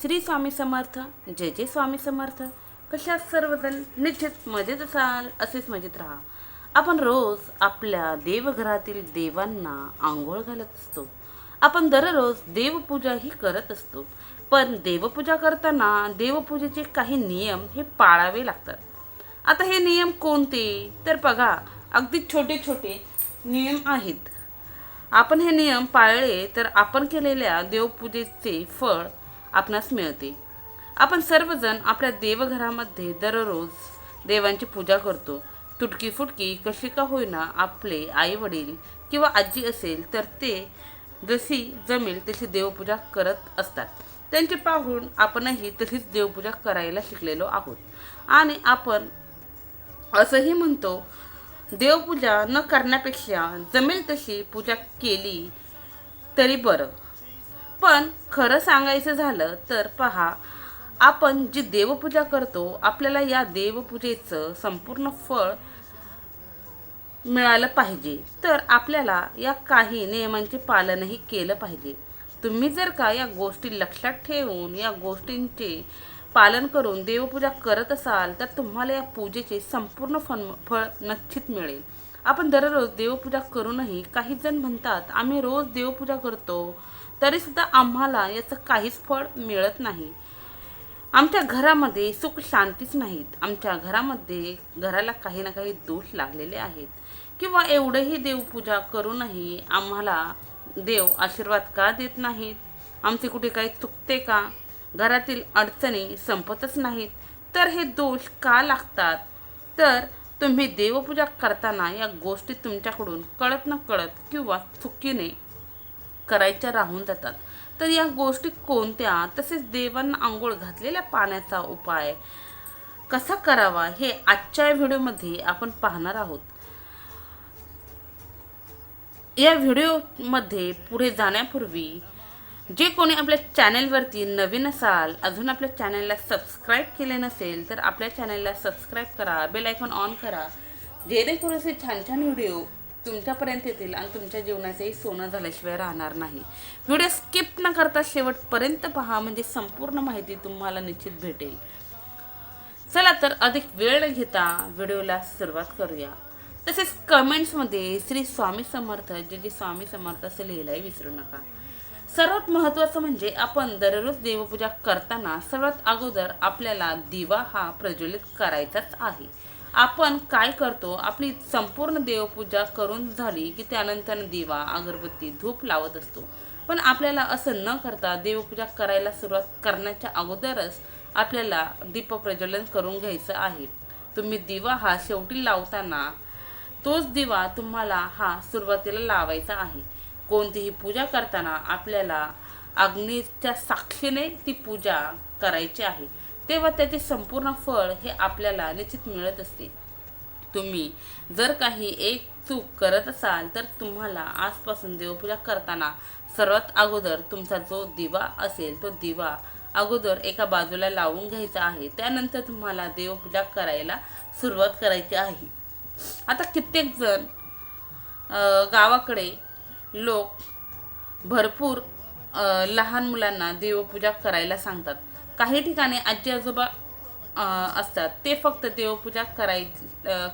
श्री स्वामी समर्थ जय जय स्वामी समर्थ. कशा सर्वजण निश्चित मजेत असाल असेच मजेत राहा. आपण रोज आपल्या देवघरातील देवांना आंघोळ घालत असतो. आपण दररोज देवपूजाही करत असतो. पण देवपूजा करताना देवपूजेचे काही नियम हे पाळावे लागतात. आता हे नियम कोणते? तर बघा अगदी छोटे छोटे नियम आहेत. आपण हे नियम पाळले तर आपण केलेल्या देवपूजेचे फळ आपणास मिळते. आपण सर्वजण आपल्या देवघरामध्ये दररोज देवांची पूजा करतो. तुटकी फुटकी कशी का होईना आपले आई वडील किंवा आजी असेल तर ते जशी जमेल तशी देवपूजा करत असतात. त्यांचे पाहून आपणही तशीच देवपूजा करायला शिकलेलो आहोत. आणि आपण असंही म्हणतो देवपूजा न करण्यापेक्षा जमेल तशी पूजा केली तरी बरं. पण खरं सांगायचं झालं तर पहा आपण जी देवपूजा करतो आपल्याला या देवपूजेचं संपूर्ण फळ मिळालं पाहिजे. तर आपल्याला या काही नियमांचे पालनही केलं पाहिजे. तुम्ही जर का या गोष्टी लक्षात ठेवून या गोष्टींचे पालन करून देवपूजा करत असाल तर तुम्हाला या पूजेचे संपूर्ण फन फळ नक्कीच मिळेल. आपण दररोज देवपूजा करूनही काही जण म्हणतात आम्ही रोज देवपूजा करतो. तरीसुद्धा आम्हाला याचं काहीच फळ मिळत नाही. आमच्या घरामध्ये सुख शांतीच नाहीत. आमच्या घरामध्ये घराला काही ना काही दोष लागलेले आहेत. किंवा एवढंही देवपूजा करूनही आम्हाला देव आशीर्वाद का देत नाहीत? आमचे कुठे काही चुकते का? घरातील अडचणी संपतच नाहीत. तर हे दोष का लागतात? तर तुम्ही देवपूजा करताना या गोष्टी तुमच्याकडून कळत न कळत किंवा चुकीने करायच्या राहून जातात. तर या गोष्टी कोणत्या? तसेच देवांना आंघोळ घातलेल्या पाण्याचा उपाय कसा करावा हे आजच्या व्हिडिओमध्ये आपण पाहणार आहोत. या व्हिडिओमध्ये पुढे जाण्यापूर्वी जे कोणी आपल्या चॅनेलवरती नवीन असाल अजून आपल्या चॅनलला सबस्क्राईब केले नसेल तर आपल्या चॅनलला सबस्क्राईब करा बेल आयकॉन ऑन करा. जेणेकरून असे छान छान व्हिडिओ तुमच्यापर्यंत येतील आणि तुमच्या जीवनाचंही सोनं झाल्याशिवाय राहणार नाही. व्हिडिओ स्किप न करता शेवटपर्यंत पहा म्हणजे संपूर्ण माहिती तुम्हाला निश्चित भेटेल. चला तर अधिक वेळ न घेता व्हिडिओला सुरुवात करूया. तसेच कमेंट्समध्ये श्री स्वामी समर्थ जे जे स्वामी समर्थ असं लिहिलंय विसरू नका. सर्वात महत्त्वाचं म्हणजे आपण दररोज देवपूजा करताना सर्वात अगोदर आपल्याला दिवा हा प्रज्वलित करायचाच आहे. आपण काय करतो? आपली संपूर्ण देवपूजा करून झाली की त्यानंतर दिवा अगरबत्ती धूप लावत असतो. पण आपल्याला असं न करता देवपूजा करायला सुरुवात करण्याच्या अगोदरच आपल्याला दीप प्रज्वलन करून घ्यायचं आहे. तुम्ही दिवा हा शेवटी लावताना तोच दिवा तुम्हाला हा सुरुवातीला लावायचा आहे. कोणतीही पूजा करताना आपल्याला अग्नीच्या साक्षीने ती पूजा करायची आहे. तेव्हा त्याचे संपूर्ण फळ हे आपल्याला निश्चित मिळत असते. तुम्ही जर काही एक चूक करत असाल तर तुम्हाला आजपासून देवपूजा करताना सर्वात अगोदर तुमचा जो दिवा असेल तो दिवा अगोदर एका बाजूला लावून घ्यायचा आहे. त्यानंतर तुम्हाला देवपूजा करायला सुरुवात करायची आहे. आता कित्येक जण गावाकडे लोक भरपूर लहान मुलांना देवपूजा करायला सांगतात. काही ठिकाणी आजी आजोबा असतात. ते फक्त देवपूजा करायची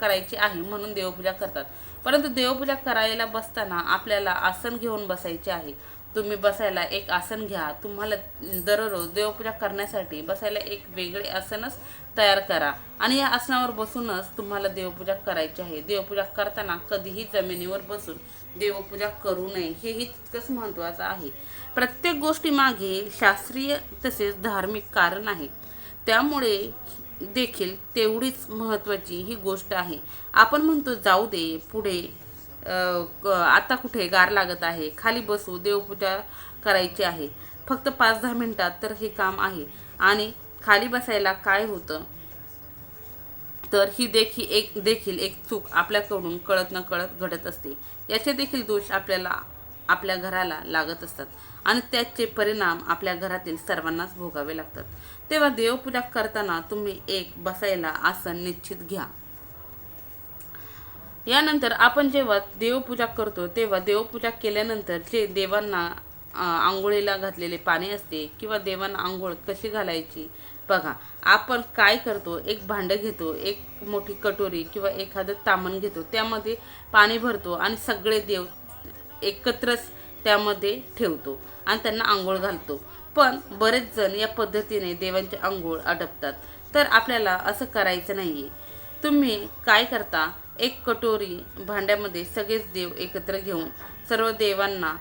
करायची आहे म्हणून देवपूजा करतात. परंतु देवपूजा करायला बसताना आपल्याला आसन घेऊन बसायचे आहे. तुम्ही बसायला एक आसन घ्या. तुम्हाला दररोज देवपूजा करण्यासाठी बसायला एक वेगळे आसनच तयार करा. आणि या आसनावर बसूनच तुम्हाला देवपूजा करायची आहे. देवपूजा करताना कधीही जमिनीवर बसून देवपूजा करू नये हेही तितकंच महत्त्वाचं आहे. प्रत्येक गोष्टीमागे शास्त्रीय तसेच धार्मिक कारण आहे. त्यामुळे देखील तेवढीच महत्त्वाची ही गोष्ट आहे. आपण म्हणतो जाऊ दे पुढे क- आता कुठे गार लागत आहे खाली बसू देवपूजा करायची आहे. फक्त पाच दहा मिनटात तर हे काम आहे. आणि खाली बसायला काय होतं? तर ही देखील एक देखील एक चूक आपल्याकडून कळत न कळत घडत असते. याचे देखील दोष आपल्याला आपल्या घराला लागत असतात आणि त्याचे परिणाम आपल्या घरातील सर्वांनाच भोगावे लागतात. तेव्हा देवपूजा करताना तुम्ही एक बसायला आसन निश्चित घ्या. यानंतर आपण जेव्हा देवपूजा करतो तेव्हा देवपूजा केल्यानंतर जे देवांना आंघोळीला घातलेले पाणी असते किंवा देवांना आंघोळ कशी घालायची बघा आपण काय करतो? एक भांडं घेतो एक मोठी कटोरी किंवा एखादं तामण घेतो त्यामध्ये पाणी भरतो आणि सगळे देव एकत्रच त्यामध्ये ठेवतो आणि त्यांना आंघोळ घालतो. पण बरेच जण या पद्धतीने देवांचे आंघोळ आटपतात तर आपल्याला असं करायचं नाही आहे तुम्ही काय करता? एक कटोरी भांड्यामध्ये सगळेच देव एकत्र घेऊन सर्व देवांना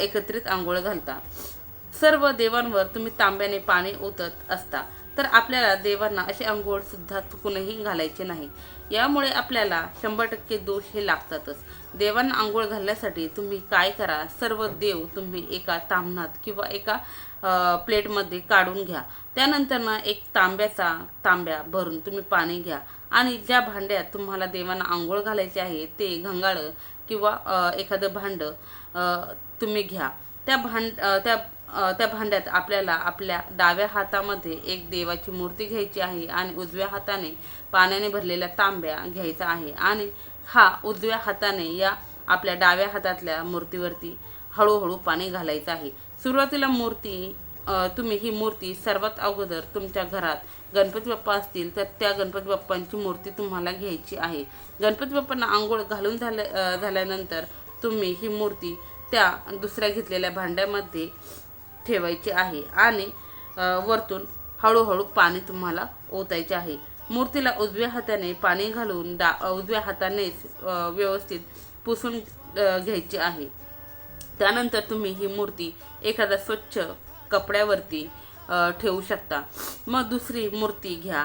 एकत्रित आंघोळ घालता. सर्व देवांवर तुम्ही तांब्याने पाणी ओतत असता. तर आपल्याला देवांना असे आंघोळ सुद्धा चुकूनही घालायचे नाही. यामुळे आपल्याला शंभर टक्के दोष हे लागतातच. देवांना आंघोळ घालण्यासाठी तुम्ही काय करा? सर्व देव तुम्ही एका तांबणात किंवा एका प्लेटमध्ये काढून घ्या. त्यानंतर ना एक तांब्याचा तांब्या भरून तुम्ही पाणी घ्या. आणि ज्या भांड्यात तुम्हाला देवांना आंघोळ घालायचे आहे ते घंगाळं किंवा एखादं भांडं तुम्ही घ्या. त्या भांड त्या त्या भांड्यात आपल्याला आपल्या डाव्या हातामध्ये एक देवाची मूर्ती घ्यायची आहे आणि उजव्या हाताने पाण्याने भरलेल्या तांब्या घ्यायचा आहे. आणि हा उजव्या हाताने या आपल्या डाव्या हातातल्या मूर्तीवरती हळूहळू पाणी घालायचं आहे. सुरुवातीला मूर्ती तुम्ही ही मूर्ती सर्वात अगोदर तुमच्या घरात गणपती बाप्पा असतील तर त्या गणपती बाप्पांची मूर्ती तुम्हाला घ्यायची आहे. गणपती बाप्पांना आंघोळ घालून झाल्या झाल्यानंतर तुम्ही ही मूर्ती त्या दुसऱ्या घेतलेल्या भांड्यामध्ये ठेवायची आहे आणि वरतून हळूहळू पाणी तुम्हाला ओतायचे आहे. मूर्तीला उजव्या हाताने पाणी घालून डा उजव्या हातानेच व्यवस्थित पुसून घ्यायची आहे. त्यानंतर तुम्ही ही मूर्ती एखाद्या स्वच्छ कपड्यावरती ठेवू शकता. मग दुसरी मूर्ती घ्या.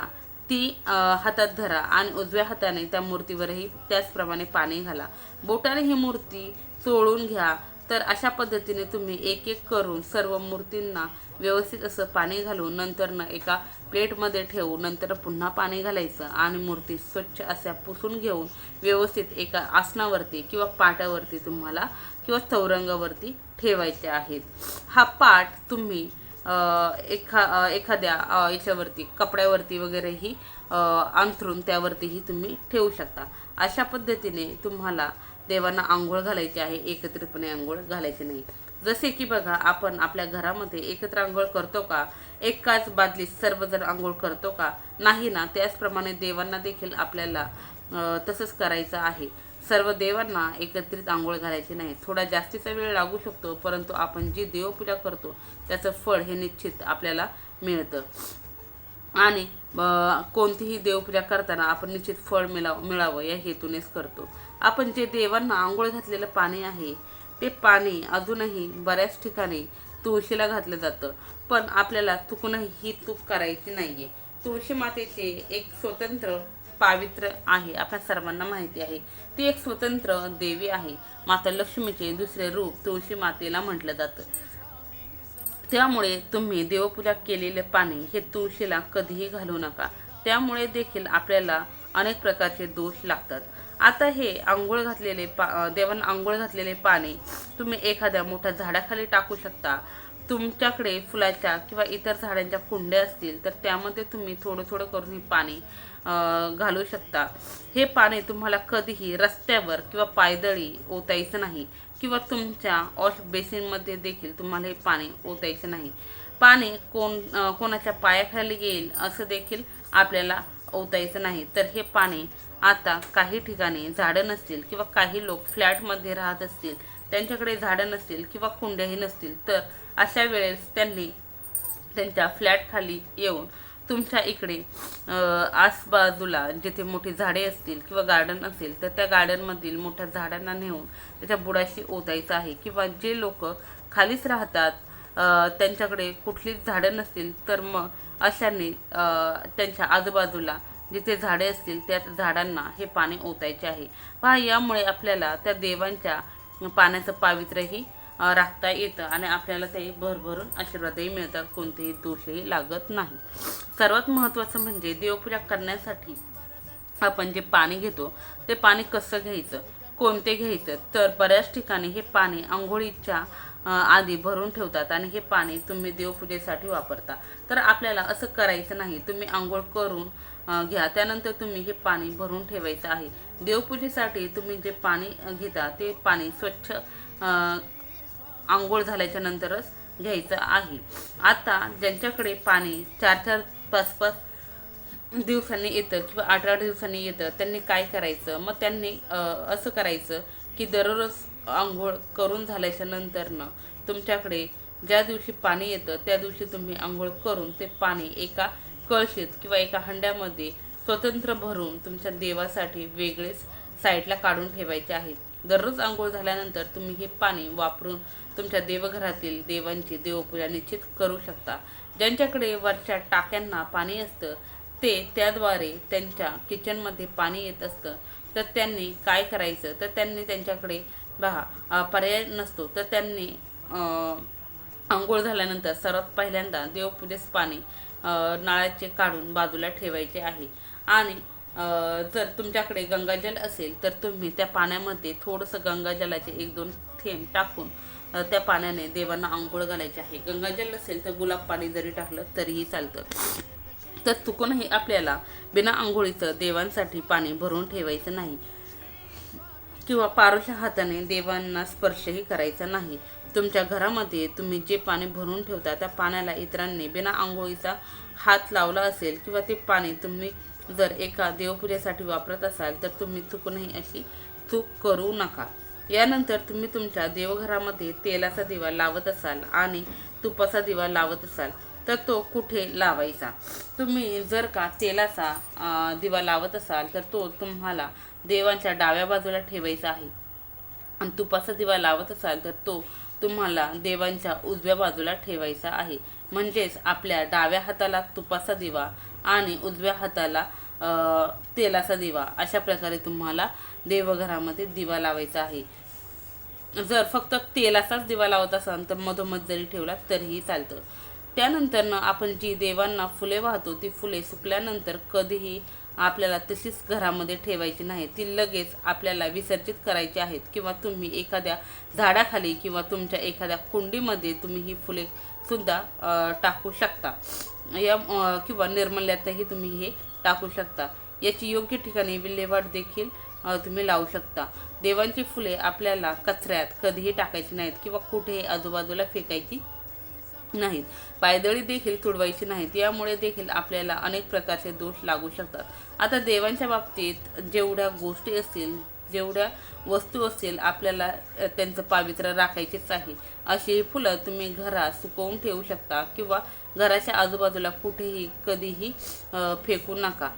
ती हातात धरा आणि उजव्या हाताने त्या मूर्तीवरही त्याचप्रमाणे पाणी घाला. बोटाने ही मूर्ती चोळून घ्या. तर अशा पद्धतीने तुम्ही एक एक करून सर्व मूर्तींना व्यवस्थित असं पाणी घालून नंतरनं एका प्लेटमध्ये ठेवून नंतर पुन्हा पाणी घालायचं आणि मूर्ती स्वच्छ अशा पुसून घेऊन व्यवस्थित एका आसनावरती किंवा पाटावरती तुम्हाला किंवा चौरंगावरती ठेवायचे आहेत. हा पाठ तुम्ही एखा एखाद्या याच्यावरती कपड्यावरती वगैरेही अंथरून त्यावरतीही तुम्ही ठेवू शकता. अशा पद्धतीने तुम्हाला देवांना आंघोळ घालायची आहे एकत्रितपणे आंघोळ घालायची नाही. जसे की बघा आपण आपल्या घरामध्ये एकत्र आंघोळ करतो का? एकाच बादलीत सर्वजण आंघोळ करतो का? नाही ना त्याचप्रमाणे देवांना देखील आपल्याला तसंच करायचं आहे. सर्व देवांना एकत्रित आंघोळ घालायची नाही. थोडा जास्तीचा वेळ लागू शकतो परंतु आपण जी देवपूजा करतो त्याचं फळ हे निश्चित आपल्याला मिळतं. आणि कोणतीही देवपूजा करताना आपण निश्चित फळ मिळाव मिळावं या हेतूनेच करतो. आपण जे देवांना आंघोळ घातलेलं पाणी आहे ते पाणी अजूनही बऱ्याच ठिकाणी तुळशीला घातलं जातं. पण आपल्याला चुकूनही ही चूक करायची नाहीये. तुळशी मातेचे एक स्वतंत्र पावित्र्य आहे आपल्या सर्वांना माहिती आहे. ती एक स्वतंत्र देवी आहे. माता लक्ष्मीचे दुसरे रूप तुळशी मातेला म्हटलं जातं. त्यामुळे तुम्ही देवपूजा केलेले पाणी हे तुळशीला कधीही घालू नका. त्यामुळे देखील आपल्याला अनेक प्रकारचे दोष लागतात. आता हे आंघोळ घातलेले पा अं, देवांना आंघोळ घातलेले पाणी तुम्ही एखाद्या मोठ्या झाडाखाली टाकू शकता. तुमच्याकडे फुलाच्या किंवा इतर झाडांच्या कुंड्या असतील तर त्यामध्ये तुम्ही थोडं थोडं करून हे पाणी घालू शकता. हे पाणी तुम्हाला कधीही रस्त्यावर किंवा पायदळी ओतायचं नाही किंवा तुमच्या वॉश बेसिनमध्ये देखील तुम्हाला हे पाणी ओतायचं नाही. पाणी कोण कोणाच्या पायाखाली येईल असं देखील आपल्याला ओतायचं नाही. तर हे पाणी आता काही ठिकाणी झाडं नसतील किंवा काही लोक फ्लॅटमध्ये राहत असतील त्यांच्याकडे झाडं नसतील किंवा कुंड्याही नसतील तर अशा वेळेस त्यांनी त्यांच्या फ्लॅटखाली येऊन तुमच्या इकडे आसबाजूला जिथे मोठी झाडे असतील किंवा गार्डन असेल तर त्या गार्डनमधील मोठ्या झाडांना नेऊन त्याच्या बुडाशी ओतायचं आहे. किंवा जे लोक खालीच राहतात त्यांच्याकडे कुठलीच झाडं नसतील तर मग अशाने त्यांच्या आजूबाजूला जिथे झाडे असतील त्या झाडांना हे पाणी ओतायचे आहे. पहा यामुळे आपल्याला त्या देवांच्या पाण्याचं पावित्र्यही राखता येतं आणि आपल्याला ते भरभरून आशीर्वादही मिळतात कोणतेही दोषही लागत नाही सर्वात महत्त्वाचं म्हणजे देवपूजा करण्यासाठी आपण जे पाणी घेतो ते पाणी कसं घ्यायचं कोणते घ्यायचं? तर बऱ्याच ठिकाणी हे पाणी आंघोळीच्या आधी भरून ठेवतात आणि हे पाणी तुम्ही देवपूजेसाठी वापरता. तर आपल्याला असं करायचं नाही. तुम्ही आंघोळ करून घ्या. त्यानंतर तुम्ही हे पाणी भरून ठेवायचं आहे. देवपूजेसाठी तुम्ही जे पाणी घेता ते पाणी स्वच्छ आंघोळ झाल्याच्या नंतरच घ्यायचं आहे. आता ज्यांच्याकडे पाणी चार चार पाच पाच दिवसांनी येतं किंवा आठ आठ दिवसांनी येतं त्यांनी काय करायचं? मग त्यांनी असं करायचं की दररोज आंघोळ करून झाल्याच्या नंतरनं तुमच्याकडे ज्या दिवशी पाणी येतं त्या दिवशी तुम्ही आंघोळ करून ते पाणी एका कळशीत किंवा एका हंड्यामध्ये स्वतंत्र भरून तुमच्या देवासाठी वेगळेच साईडला काढून ठेवायचे आहेत. दररोज आंघोळ झाल्यानंतर तुम्ही हे पाणी वापरून तुमच्या देवघरातील देवांची देवपूजा निश्चित करू शकता. ज्यांच्याकडे वरच्या टाक्यांना पाणी असतं ते त्याद्वारे त्यांच्या किचनमध्ये पाणी येत असतं. तर त्यांनी काय करायचं? तर त्यांनी त्यांच्याकडे पहा पर्याय नसतो. तर त्यांनी आंघोळ झाल्यानंतर सर्वात पहिल्यांदा देवपूजेस पाणी नळाचे काढून बाजूला ठेवायचे आहे. आणि जर तुमच्याकडे गंगाजल असेल तर तुम्ही त्या पाण्यामध्ये थोडंसं गंगाजलाचे एक दोन थेंब टाकून त्या पाण्याने देवांना आंघोळ घालायचे आहे. गंगाजल असेल तर गुलाब पाणी जरी टाकलं तरीही चालतं. तर चुकूनही आपल्याला बिना आंघोळीचं देवांसाठी पाणी भरून ठेवायचं नाही. किंवा पारोच्या हाताने देवांना स्पर्शही करायचा नाही. तुमच्या घरामध्ये तुम्ही जे पाणी भरून ठेवता त्या पाण्याला इतरांनी बिना आंघोळीचा हात लावला असेल किंवा ते पाणी तुम्ही जर एका देवपूजेसाठी वापरत असाल तर तुम्ही चुकूनही अशी चूक करू नका. यानंतर तुम्ही तुमच्या देवघरामध्ये तेलाचा दिवा लावत असाल आणि तुपाचा दिवा लावत असाल तर तो कुठे लावायचा? तुम्ही जर का तेलाचा दिवा लावत असाल तर तो तुम्हाला देवांच्या डाव्या बाजूला ठेवायचा आहे. आणि तुपाचा दिवा लावत असाल तर तो तुम्हाला देवांच्या उजव्या बाजूला ठेवायचा आहे. म्हणजेच आपल्या डाव्या हाताला तुपाचा दिवा आणि उजव्या हाताला तेलाचा दिवा. अशा प्रकारे तुम्हाला देवघरामध्ये दिवा लावायचा आहे. जर फक्त तेलाचाच दिवा लावत असाल तर मधोमध जरी ठेवला तरीही चालतं. त्यानंतरनं आपण जी देवांना फुले वाहतो ती फुले सुकल्यानंतर कधीही आपल्याला तशीच घरामध्ये ठेवायची नाही. ती लगेच आपल्याला विसर्जित करायची आहेत. किंवा तुम्ही एखाद्या झाडाखाली किंवा तुमच्या एखाद्या कुंडीमध्ये तुम्ही ही फुले सुद्धा टाकू शकता. या किंवा निर्मल्यातही तुम्ही हे टाकू शकता. याची योग्य ठिकाणी विल्हेवाट देखील तुम्ही लावू शकता. देवांची फुले आपल्याला कचऱ्यात कधीही टाकायची नाहीत किंवा कुठेही आजूबाजूला फेकायची नाहीत. पायदळी देखील तुडवायची नाहीत. यामुळे देखील आपल्याला अनेक प्रकारचे दोष लागू शकतात. आता देवांच्या बाबतीत जेवढ्या गोष्टी असतील जेवढ्या वस्तू असतील आपल्याला त्यांचं पावित्र्य राखायचेच आहे. अशी फुलं तुम्ही घरात सुकवून ठेवू शकता किंवा घराच्या आजूबाजूला कुठेही कधीही फेकू नका.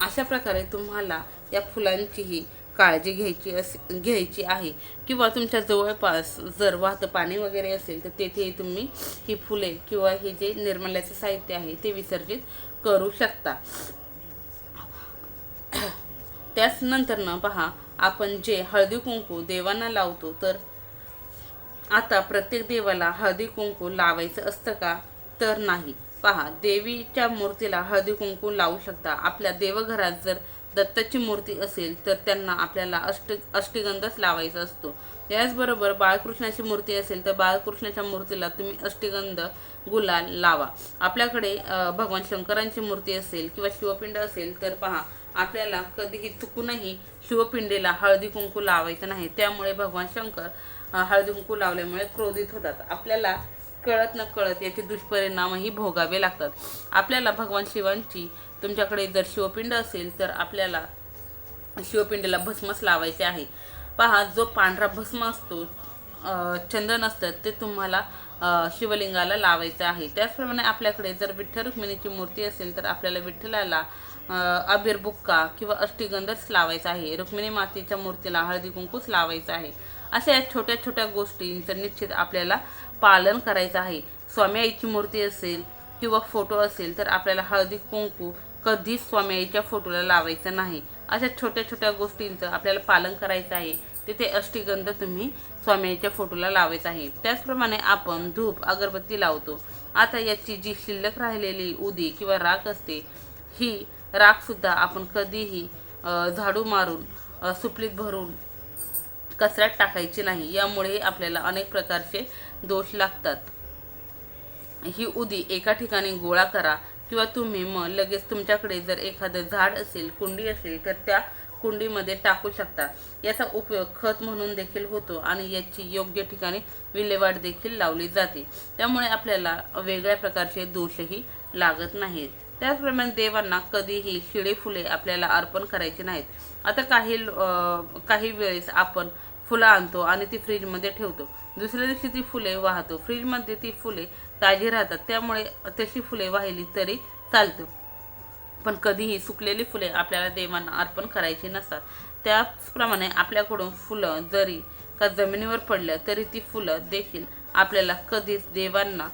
अशा प्रकारे तुम्हाला या फुलांचीही काळजी घ्यायची अस घ्यायची आहे. किंवा तुमच्या जवळपास जर वाहतं पाणी वगैरे असेल तर तेथेही तुम्ही ही फुले किंवा हे जे निर्मल्याचं साहित्य आहे ते विसर्जित करू शकता. त्याच न पहा आपण जे हळदी कुंकू देवांना लावतो तर आता प्रत्येक देवाला हळदी कुंकू लावायचं असतं का? तर नाही. पहा देवीच्या मूर्तीला हळदी कुंकू लावू शकता. आपल्या देवघरात जर दत्ताची मूर्ती असेल तर त्यांना आपल्याला अष्ट अष्टिगंधच लावायचा असतो. याचबरोबर बाळकृष्णाची मूर्ती असेल तर बाळकृष्णाच्या मूर्तीला तुम्ही अष्टगंध गुलाल लावा. आपल्याकडे भगवान शंकरांची मूर्ती असेल किंवा शिवपिंड असेल तर पहा आपल्याला कधीही चुकूनही शिवपिंडीला हळदी कुंकू लावायचं नाही. त्यामुळे भगवान शंकर हळदी कुंकू लावल्यामुळे क्रोधित होतात. आपल्याला कळत न कळत याचे दुष्परिणामही भोगावे लागतात. आपल्याला भगवान शिवांची तुमच्याकडे जर शिवपिंड असेल तर आपल्याला शिवपिंडीला भस्मच लावायचे आहे. पहा जो पांढरा भस्म असतो चंदन असतं ते तुम्हाला शिवलिंगाला लावायचं आहे. त्याचप्रमाणे आपल्याकडे जर विठ्ठल रुक्मिणीची मूर्ती असेल तर आपल्याला विठ्ठलाला अ, अबीर बुक्का किंवा अष्टीगंधच लावायचा आहे. रुक्मिणी मातेच्या मूर्तीला हळदी कुंकूच लावायचं आहे. अशा या छोट्या छोट्या गोष्टींचं निश्चित आपल्याला पालन करायचं आहे. स्वामी आईची मूर्ती असेल किंवा फोटो असेल तर आपल्याला हळदी कुंकू कधीच स्वामी आईच्या फोटोला लावायचं नाही. अशा छोट्या छोट्या गोष्टींचं आपल्याला पालन करायचं आहे. तिथे अष्टीगंध तुम्ही स्वामी आईच्या फोटोला लावायचं आहे. त्याचप्रमाणे आपण धूप अगरबत्ती लावतो. आता याची जी शिल्लक राहिलेली उदी किंवा राख असते ही राखसुद्धा आपण कधीही झाडू मारून सुपलीत भरून कचऱ्यात टाकायची नाही. यामुळे आपल्याला अनेक प्रकारचे दोष लागतात. ही उदी एका ठिकाणी गोळा करा. किंवा तुम्ही मग लगेच तुमच्याकडे जर एखादं झाड असेल कुंडी असेल तर त्या कुंडीमध्ये टाकू शकता. याचा उपयोग खत म्हणून देखील होतो आणि याची योग्य ठिकाणी विल्हेवाट देखील लावली जाते. त्यामुळे आपल्याला वेगळ्या प्रकारचे दोषही लागत नाहीत. त्याचप्रमाणे देवांना कधीही शिळे फुले आपल्याला अर्पण करायची नाहीत. आता काही काही वेळेस आपण फुलं आणतो आणि ती फ्रीजमध्ये ठेवतो. दुसऱ्या दिवशी ती फुले वाहतो. फ्रीजमध्ये ती फुले ताजी राहतात. त्यामुळे तशी फुले वाहिली तरी चालतं. पण कधीही सुकलेली फुले आपल्याला देवांना अर्पण करायची नसतात. त्याचप्रमाणे आपल्याकडून फुलं जरी का जमिनीवर पडल्या तरी ती फुलं देखील आपल्याला कधीच देवांना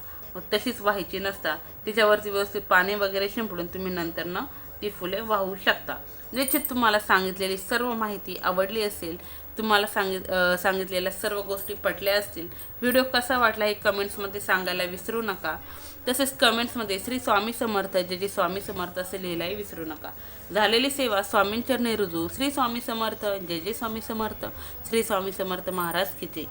तशीच व्हायची नसतात. तिच्यावरती व्यवस्थित पाणी वगैरे शिंपडून तुम्ही नंतरनं ती फुले वाहू शकता. निश्चित तुम्हाला सांगितलेली सर्व माहिती आवडली असेल तुम्हाला सांगित सांगितलेल्या सर्व गोष्टी पटल्या असतील. व्हिडिओ कसा वाटला हे कमेंट्समध्ये सांगायला विसरू नका. तसेच कमेंट्समध्ये श्री स्वामी समर्थ जे जे स्वामी समर्थ असे लिहिलाही विसरू नका. झालेली सेवा स्वामींचरणी रुजू. श्री स्वामी समर्थ जय जय स्वामी समर्थ. श्री स्वामी समर्थ महाराज किती